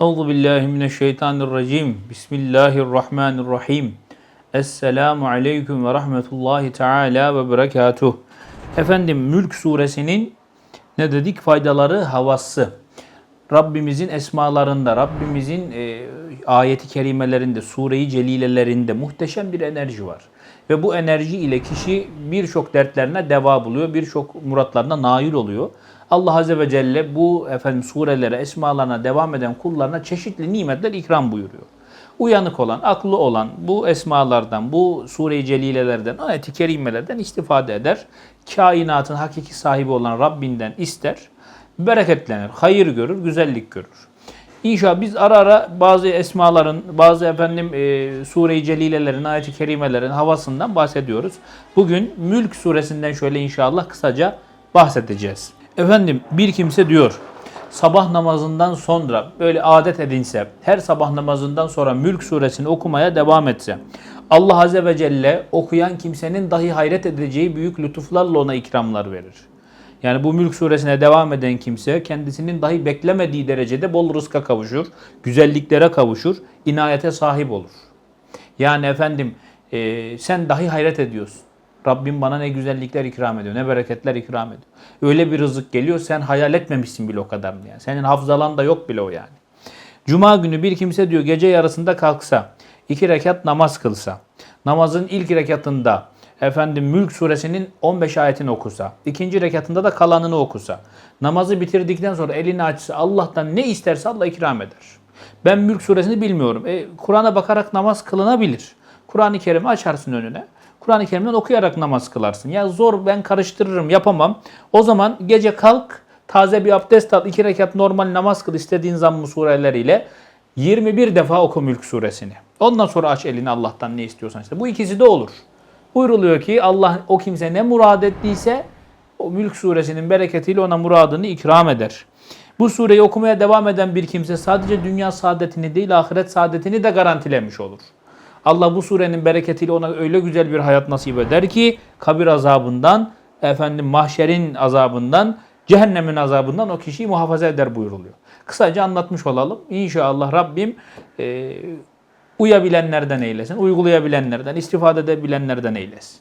Euzu billahi mineşşeytanirracim. Bismillahirrahmanirrahim. Esselamu aleyküm ve rahmetullahi teala ve berekatuh. Efendim Mülk suresinin ne dedik? Faydaları, havası. Rabbimizin esmalarında, Rabbimizin e, ayeti kerimelerinde, sure-i celilelerinde muhteşem bir enerji var. Ve bu enerji ile kişi birçok dertlerine deva buluyor, birçok muratlarına nail oluyor. Allah Azze ve Celle bu efendim surelere, esmalarına devam eden kullarına çeşitli nimetler ikram buyuruyor. Uyanık olan, aklı olan bu esmalardan, bu sure-i celilelerden, ayet-i kerimelerden istifade eder. Kainatın hakiki sahibi olan Rabbinden ister bereketlenir, hayır görür, güzellik görür. İnşallah biz ara ara bazı esmaların, bazı efendim e, sure-i celilelerin, ayet-i kerimelerin havasından bahsediyoruz. Bugün Mülk suresinden şöyle inşallah kısaca bahsedeceğiz. Efendim bir kimse diyor, sabah namazından sonra böyle adet edinse, her sabah namazından sonra Mülk suresini okumaya devam etse, Allah Azze ve Celle okuyan kimsenin dahi hayret edeceği büyük lütuflarla ona ikramlar verir. Yani bu Mülk suresine devam eden kimse kendisinin dahi beklemediği derecede bol rızka kavuşur, güzelliklere kavuşur, inayete sahip olur. Yani efendim e, sen dahi hayret ediyorsun. Rabbim bana ne güzellikler ikram ediyor, ne bereketler ikram ediyor. Öyle bir rızık geliyor sen hayal etmemişsin bile o kadarını yani. Senin hafızalanda yok bile o yani. Cuma günü bir kimse diyor gece yarısında kalksa, iki rekat namaz kılsa, namazın ilk rekatında efendim Mülk suresinin 15 ayetini okusa, ikinci rekatında da kalanını okusa, namazı bitirdikten sonra elini açsa Allah'tan ne isterse Allah ikram eder. Ben Mülk suresini bilmiyorum. E, Kur'an'a bakarak namaz kılınabilir. Kur'an-ı Kerim'i açarsın önüne. Kur'an-ı Kerim'den okuyarak namaz kılarsın. Ya zor ben karıştırırım yapamam. O zaman gece kalk taze bir abdest al. iki rekat normal namaz kıl istediğin zammı sureleriyle. 21 defa oku Mülk suresini. Ondan sonra aç elini Allah'tan ne istiyorsan işte. Bu ikisi de olur. Buyruluyor ki Allah o kimse ne murad ettiyse o Mülk suresinin bereketiyle ona muradını ikram eder. Bu sureyi okumaya devam eden bir kimse sadece dünya saadetini değil ahiret saadetini de garantilemiş olur. Allah bu surenin bereketiyle ona öyle güzel bir hayat nasip eder ki kabir azabından, efendim mahşerin azabından, cehennemin azabından o kişiyi muhafaza eder buyuruluyor. Kısaca anlatmış olalım. İnşallah Rabbim e, uyabilenlerden eylesin, uygulayabilenlerden, istifade edebilenlerden eylesin.